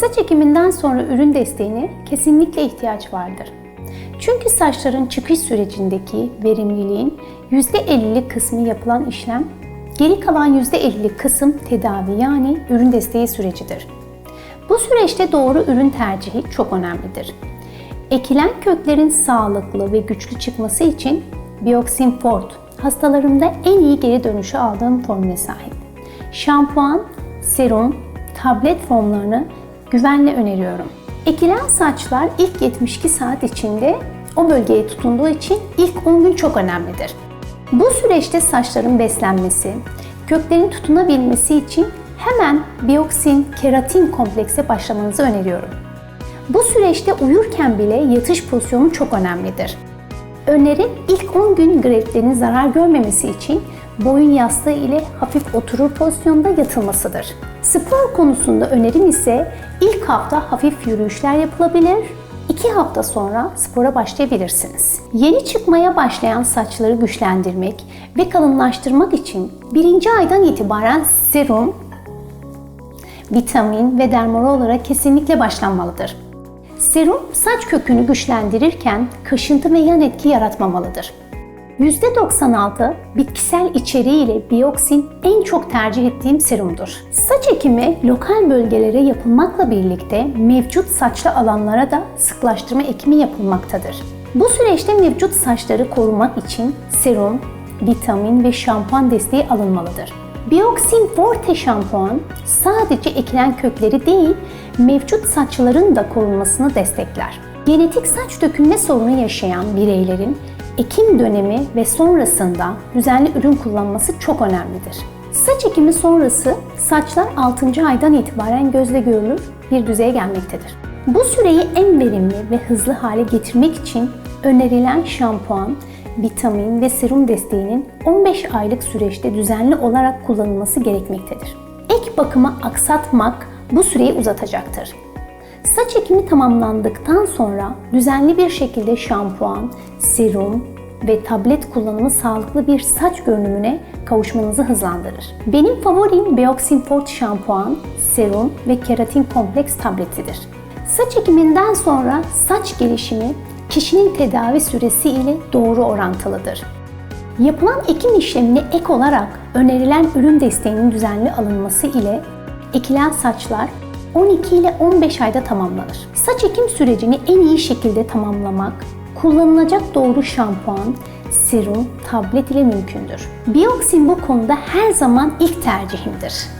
Saç ekiminden sonra ürün desteğine kesinlikle ihtiyaç vardır. Çünkü saçların çıkış sürecindeki verimliliğin %50'lik kısmı yapılan işlem, geri kalan %50'lik kısım tedavi yani ürün desteği sürecidir. Bu süreçte doğru ürün tercihi çok önemlidir. Ekilen köklerin sağlıklı ve güçlü çıkması için Bioxin Fort hastalarımda en iyi geri dönüşü aldığım formüle sahip. Şampuan, serum, tablet formlarını güvenle öneriyorum. Ekilen saçlar ilk 72 saat içinde o bölgeye tutunduğu için ilk 10 gün çok önemlidir. Bu süreçte saçların beslenmesi, köklerin tutunabilmesi için hemen bioksin keratin komplekse başlamanızı öneriyorum. Bu süreçte uyurken bile yatış pozisyonu çok önemlidir. Önerim ilk 10 gün greflerin zarar görmemesi için boyun yastığı ile hafif oturur pozisyonda yatılmasıdır. Spor konusunda önerim ise ilk hafta hafif yürüyüşler yapılabilir, 2 hafta sonra spora başlayabilirsiniz. Yeni çıkmaya başlayan saçları güçlendirmek ve kalınlaştırmak için birinci aydan itibaren serum, vitamin ve dermarolalara kesinlikle başlanmalıdır. Serum saç kökünü güçlendirirken kaşıntı ve yan etki yaratmamalıdır. %96 bitkisel içeriğiyle bioksin en çok tercih ettiğim serumdur. Saç ekimi lokal bölgelere yapılmakla birlikte mevcut saçlı alanlara da sıklaştırma ekimi yapılmaktadır. Bu süreçte mevcut saçları korumak için serum, vitamin ve şampuan desteği alınmalıdır. Bioxin Forte şampuan sadece ekilen kökleri değil, mevcut saçların da korunmasını destekler. Genetik saç dökülme sorunu yaşayan bireylerin ekim dönemi ve sonrasında düzenli ürün kullanması çok önemlidir. Saç ekimi sonrası saçlar 6. aydan itibaren gözle görülür bir düzeye gelmektedir. Bu süreyi en verimli ve hızlı hale getirmek için önerilen şampuan, vitamin ve serum desteğinin 15 aylık süreçte düzenli olarak kullanılması gerekmektedir. Ek bakımı aksatmak bu süreyi uzatacaktır. Saç ekimi tamamlandıktan sonra düzenli bir şekilde şampuan, serum ve tablet kullanımı sağlıklı bir saç görünümüne kavuşmanızı hızlandırır. Benim favorim Bioxin Fort şampuan, serum ve keratin kompleks tabletidir. Saç ekiminden sonra saç gelişimi kişinin tedavi süresi ile doğru orantılıdır. Yapılan ekim işlemine ek olarak önerilen ürün desteğinin düzenli alınması ile ekilen saçlar 12 ile 15 ayda tamamlanır. Saç ekim sürecini en iyi şekilde tamamlamak, kullanılacak doğru şampuan, serum, tablet ile mümkündür. Bioxin bu konuda her zaman ilk tercihimdir.